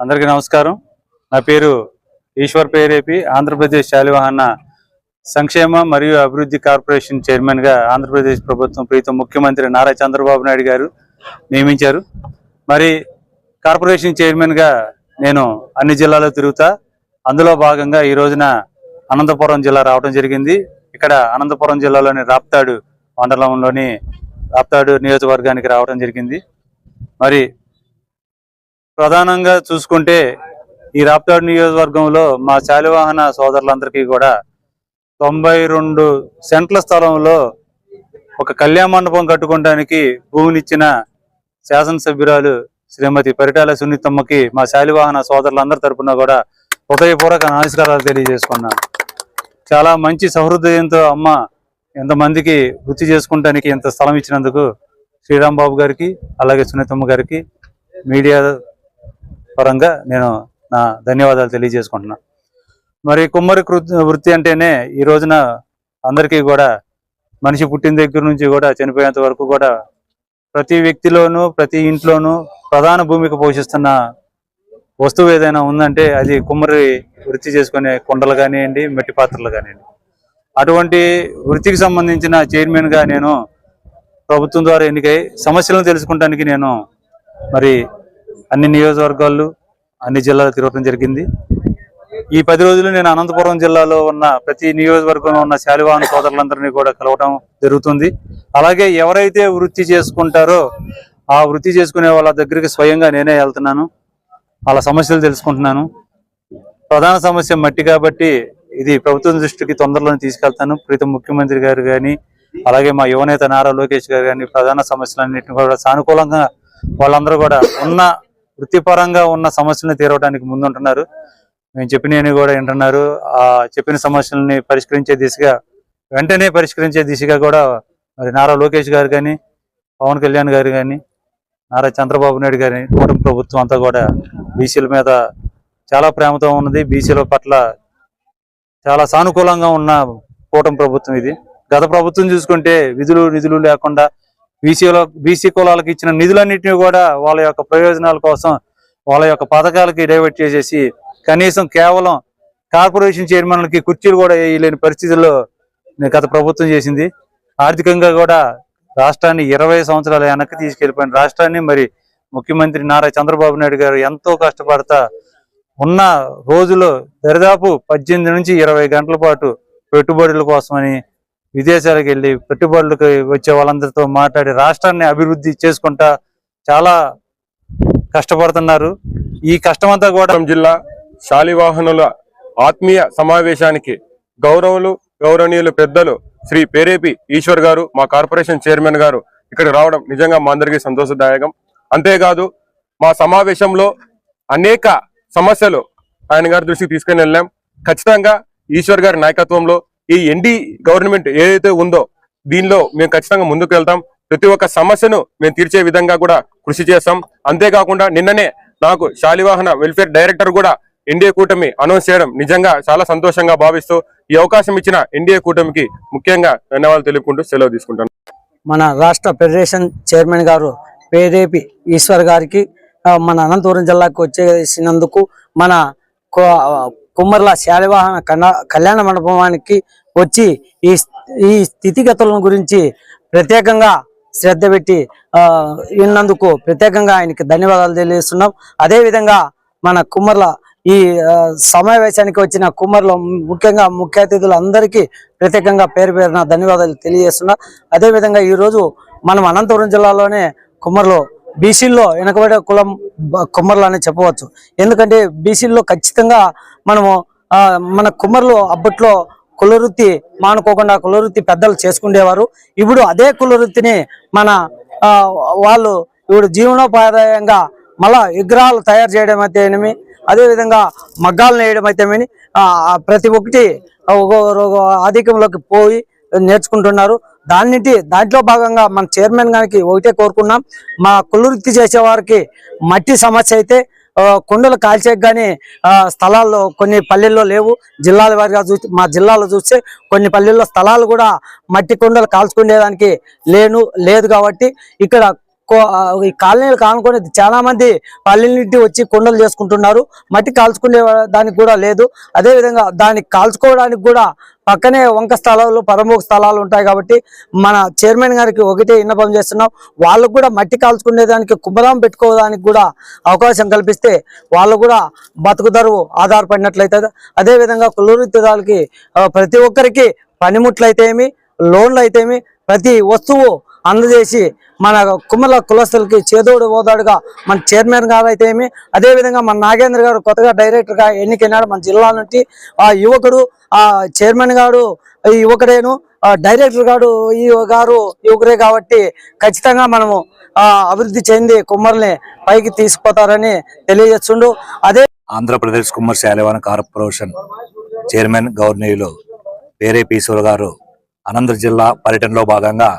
అందరికీ నమస్కారం. నా పేరు ఈశ్వర్ పేరేపి. ఆంధ్రప్రదేశ్ శాలివాహన సంక్షేమ మరియు అభివృద్ధి కార్పొరేషన్ చైర్మన్గా ఆంధ్రప్రదేశ్ ప్రభుత్వం ప్రీతం ముఖ్యమంత్రి నారా చంద్రబాబు నాయుడు గారు నియమించారు. మరి కార్పొరేషన్ చైర్మన్గా నేను అన్ని జిల్లాలో తిరుగుతా. అందులో భాగంగా ఈ రోజున అనంతపురం జిల్లా రావడం జరిగింది. ఇక్కడ అనంతపురం జిల్లాలోని రాప్తాడు మండలంలోని రాప్తాడు నియోజకవర్గానికి రావడం జరిగింది. మరి ప్రధానంగా చూసుకుంటే ఈ రాప్తాడు నియోజకవర్గంలో మా శాలివాహన సోదరులందరికీ కూడా తొంభై రెండు సెంట్ల స్థలంలో ఒక కళ్యాణ మండపం కట్టుకోవడానికి భూమినిచ్చిన శాసనసభ్యురాలు శ్రీమతి పరిటాల సున్నితమ్మకి మా శాలివాహన సోదరులందరి తరపున కూడా హృదయపూర్వక నమస్కారాలు తెలియజేసుకున్నాను చాలా మంచి సహృదయంతో అమ్మ ఎంతమందికి వృత్తి చేసుకుంటానికి ఇంత స్థలం ఇచ్చినందుకు శ్రీరామ్ బాబు గారికి అలాగే సునీతమ్మ గారికి మీడియా పరంగా నేను నా ధన్యవాదాలు తెలియజేసుకుంటున్నా. మరి కుమ్మరి కృ- వృత్తి అంటేనే ఈ రోజున అందరికీ కూడా మనిషి పుట్టిన దగ్గర నుంచి కూడా చనిపోయేంత వరకు కూడా ప్రతి వ్యక్తిలోనూ ప్రతి ఇంట్లోనూ ప్రధాన భూమిక పోషిస్తున్న వస్తువు ఏదైనా ఉందంటే అది కుమ్మరి వృత్తి చేసుకునే కుండలు కానివ్వండి మట్టి పాత్రలు కానివ్వండి. అటువంటి వృత్తికి సంబంధించిన చైర్మన్గా నేను ప్రభుత్వం ద్వారా ఎన్నికై సమస్యలను తెలుసుకుంటానికి నేను మరి అన్ని నియోజకవర్గాలు అన్ని జిల్లాలు తిరగడం జరిగింది. ఈ పది రోజులు నేను అనంతపురం జిల్లాలో ఉన్న ప్రతి నియోజకవర్గంలో ఉన్న శాలివాహన సోదరులందరినీ కూడా కలవడం జరుగుతుంది. అలాగే ఎవరైతే వృత్తి చేసుకుంటారో ఆ వృత్తి చేసుకునే వాళ్ళ దగ్గరికి స్వయంగా నేనే వెళ్తున్నాను. వాళ్ళ సమస్యలు తెలుసుకుంటున్నాను. ప్రధాన సమస్య మట్టి కాబట్టి ఇది ప్రభుత్వం దృష్టికి తొందరలోనే తీసుకెళ్తాను. ప్రతి ముఖ్యమంత్రి గారు కానీ అలాగే మా యువనేత నారా లోకేష్ గారు కానీ ప్రధాన సమస్యలన్నింటినీ కూడా సానుకూలంగా వాళ్ళందరూ కూడా ఉన్న వృత్తిపరంగా ఉన్న సమస్యలను తీరవడానికి ముందుంటున్నారు. మేము చెప్పినవి కూడా వింటున్నారు. ఆ చెప్పిన సమస్యలని పరిష్కరించే దిశగా వెంటనే పరిష్కరించే దిశగా కూడా మరి నారా లోకేష్ గారు కానీ పవన్ కళ్యాణ్ గారు కానీ నారా చంద్రబాబు నాయుడు గారి కూటమి ప్రభుత్వం అంతా కూడా బీసీల మీద చాలా ప్రేమతో ఉన్నది. బీసీల పట్ల చాలా సానుకూలంగా ఉన్న కూటమి ప్రభుత్వం ఇది. గత ప్రభుత్వం చూసుకుంటే విధులు నిధులు లేకుండా బీసీలో బీసీ కులాలకు ఇచ్చిన నిధులన్నింటినీ కూడా వాళ్ళ యొక్క ప్రయోజనాల కోసం వాళ్ళ యొక్క పథకాలకి డైవర్ట్ చేసేసి కనీసం కేవలం కార్పొరేషన్ చైర్మన్లకి కుర్చీలు కూడా వేయలేని పరిస్థితుల్లో గత ప్రభుత్వం చేసింది. ఆర్థికంగా కూడా రాష్ట్రాన్ని ఇరవై సంవత్సరాల వెనక్కి తీసుకెళ్ళిపోయిన రాష్ట్రాన్ని మరి ముఖ్యమంత్రి నారా చంద్రబాబు నాయుడు గారు ఎంతో కష్టపడతా ఉన్న రోజులో దరిదాపు పద్దెనిమిది నుంచి ఇరవై గంటల పాటు పెట్టుబడుల కోసమని విదేశాలకు వెళ్ళి పెట్టుబడులకు వచ్చే వాళ్ళందరితో మాట్లాడి రాష్ట్రాన్ని అభివృద్ధి చేసుకుంటా చాలా కష్టపడుతున్నారు. ఈ కష్టమంతా కూడా జిల్లా శాలివాహనుల ఆత్మీయ సమావేశానికి గౌరవులు గౌరవనీయులు పెద్దలు శ్రీ పేరేపి ఈశ్వర్ గారు మా కార్పొరేషన్ చైర్మన్ గారు ఇక్కడ రావడం నిజంగా మా అందరికీ సంతోషదాయకం. అంతేకాదు మా సమావేశంలో అనేక సమస్యలు ఆయన గారి దృష్టికి తీసుకుని వెళ్ళాం. ఖచ్చితంగా ఈశ్వర్ గారి నాయకత్వంలో ఈ ఎన్డీ గవర్నమెంట్ ఏదైతే ఉందో దీనిలో మేము ఖచ్చితంగా ముందుకు వెళ్తాం. ప్రతి ఒక్క సమస్యను మేము తీర్చే విధంగా కూడా కృషి చేస్తాం. అంతేకాకుండా నిన్ననే నాకు శాలివాహన వెల్ఫేర్ డైరెక్టర్ కూడా ఎన్డీఏ కూటమి అనౌన్స్ చేయడం నిజంగా చాలా సంతోషంగా భావిస్తూ ఈ అవకాశం ఇచ్చిన ఎన్డీఏ కూటమికి ముఖ్యంగా ధన్యవాదాలు తెలుపుకుంటూ సెలవు తీసుకుంటాను. మన రాష్ట్ర ఫెడరేషన్ చైర్మన్ గారు పేరేపి ఈశ్వర్ గారికి మన అనంతపురం జిల్లాకు వచ్చేసినందుకు మన కుమ్మర్ల శాలివాహన కళ్యాణ మండపానికి వచ్చి ఈ ఈ స్థితిగతులను గురించి ప్రత్యేకంగా శ్రద్ధ పెట్టి విన్నందుకు ప్రత్యేకంగా ఆయనకి ధన్యవాదాలు తెలియజేస్తున్నాం. అదేవిధంగా మన కుమ్మర్ల ఈ సమావేశానికి వచ్చిన కుమ్మర్లు ముఖ్యంగా ముఖ్య అతిథులందరికీ ప్రత్యేకంగా పేరు పేరున ధన్యవాదాలు తెలియజేస్తున్నా. అదేవిధంగా ఈరోజు మనం అనంతపురం జిల్లాలోనే కుమ్మర్లు బీసీల్లో వెనకబడే కులం కుమ్మర్లు అని చెప్పవచ్చు. ఎందుకంటే బీసీల్లో ఖచ్చితంగా మనము మన కుమ్మర్లు అప్పట్లో కులవృత్తి మానుకోకుండా కులవృత్తి పెద్దలు చేసుకునేవారు ఇప్పుడు అదే కులవృత్తిని మన వాళ్ళు ఇప్పుడు జీవనోపాధ్యాయంగా మళ్ళా విగ్రహాలు తయారు చేయడం అయితే ఏమి అదేవిధంగా మగ్గాలు నేయడం అయితే ప్రతి ఒక్కటి ఆధిక్యంలోకి పోయి నేర్చుకుంటున్నారు. దాన్నిటి దాంట్లో భాగంగా మన చైర్మన్ గారికి ఒకటే కోరుకున్నాం. మా కులవృత్తి చేసే వారికి మట్టి సమస్య అయితే కొండలు కుండలు కాల్చేకి కానీ స్థలాల్లో కొన్ని పల్లెల్లో లేవు. జిల్లాల వారిగా చూసి మా జిల్లాలో చూస్తే కొన్ని పల్లెల్లో స్థలాలు కూడా మట్టి కుండలు కాల్చుకునేదానికి లేను లేదు కాబట్టి ఇక్కడ ఈ కాలనీలు కానుకొని చాలా మంది పల్లెల్నింటి వచ్చి కుండలు చేసుకుంటున్నారు. మట్టి కాల్చుకునే దానికి కూడా లేదు. అదేవిధంగా దాన్ని కాల్చుకోవడానికి కూడా పక్కనే వంక స్థలాలు పరముఖ స్థలాలు ఉంటాయి కాబట్టి మన చైర్మన్ గారికి ఒకటే విన్నపం చేస్తున్నాం. వాళ్ళకు కూడా మట్టి కాల్చుకునే దానికి కుమ్మరం పెట్టుకోవడానికి కూడా అవకాశం కల్పిస్తే వాళ్ళు కూడా బతుకుదరువు ఆధారపడినట్లయితే అదే విధంగా కులవృత్తిదారులకి ప్రతి ఒక్కరికి పనిముట్లు అయితేమి లోన్లు అయితేమి ప్రతి వస్తువు అందజేసి మన కుమ్మల కులస్తులకి చేదోడు ఓదాడుగా మన చైర్మన్ గారు అయితే ఏమి అదే విధంగా మన నాగేంద్ర గారు కొత్తగా డైరెక్టర్గా ఎన్నికైనాడు మన జిల్లా నుండి. ఆ యువకుడు ఆ చైర్మన్ గారు ఈ యువకుడేను ఆ డైరెక్టర్ గారు ఈ గారు యువకుడే కాబట్టి ఖచ్చితంగా మనము అభివృద్ధి చెంది కుమ్మల్ని పైకి తీసుకుపోతారని తెలియజేస్తుండు. అదే ఆంధ్రప్రదేశ్ కుమ్మర్ శాలివాన కార్పొరేషన్ చైర్మన్ గవర్నీయులు పేరే పీసూర్ గారు అనంతపురం జిల్లా పర్యటనలో భాగంగా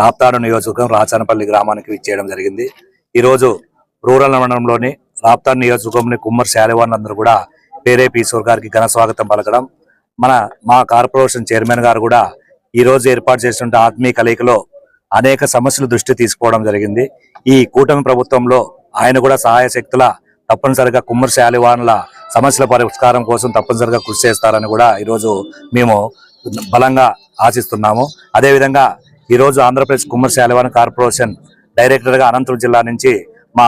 రాప్తాడు నియోజకవర్గం రాచానపల్లి గ్రామానికి విచ్చేయడం జరిగింది. ఈరోజు రూరల్ మండలంలోని రాప్తాడు నియోజకవర్గంని కుమ్మర్ శాలివాన్ అందరూ కూడా పేరే పీశ్వర్ గారికి ఘన స్వాగతం పలకడం. మన మా కార్పొరేషన్ చైర్మన్ గారు కూడా ఈరోజు ఏర్పాటు చేసిన ఆత్మీయ కలయికలో అనేక సమస్యలు దృష్టి తీసుకోవడం జరిగింది. ఈ కూటమి ప్రభుత్వంలో ఆయన కూడా సహాయ శక్తుల తప్పనిసరిగా కుమ్మరి శాలివాన్ల సమస్యల పరిష్కారం కోసం తప్పనిసరిగా కృషి చేస్తారని కూడా ఈరోజు మేము బలంగా ఆశిస్తున్నాము. అదేవిధంగా ఈరోజు ఆంధ్రప్రదేశ్ కుమ్మరి శాలివాన్ కార్పొరేషన్ డైరెక్టర్గా అనంతపురం జిల్లా నుంచి మా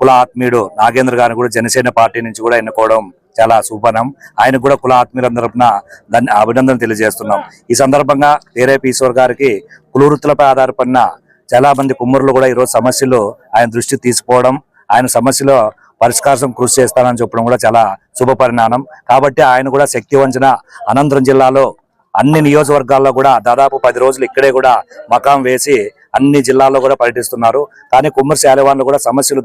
కుల ఆత్మీయుడు నాగేంద్ర గారిని కూడా జనసేన పార్టీ నుంచి కూడా ఎన్నుకోవడం చాలా శుభనం. ఆయనకు కూడా కుల ఆత్మీయులందరి దాన్ని అభినందన తెలియజేస్తున్నాం. ఈ సందర్భంగా వేరే ఈశ్వర్ గారికి కులవృత్తులపై ఆధారపడిన చాలా మంది కుమ్మరులు కూడా ఈరోజు సమస్యలు ఆయన దృష్టి తీసుకోవడం ఆయన సమస్యలో పరిష్కారం కృషి చేస్తానని చెప్పడం కూడా చాలా శుభ పరిణామం. కాబట్టి ఆయన కూడా శక్తి వంచన అనంతపురం జిల్లాలో అన్ని నియోజకవర్గాల్లో కూడా దాదాపు పది రోజులు ఇక్కడే కూడా మకాం వేసి అన్ని జిల్లాల్లో కూడా పర్యటిస్తున్నారు. కానీ కుమ్మరి శాలివాన్లు కూడా సమస్యలు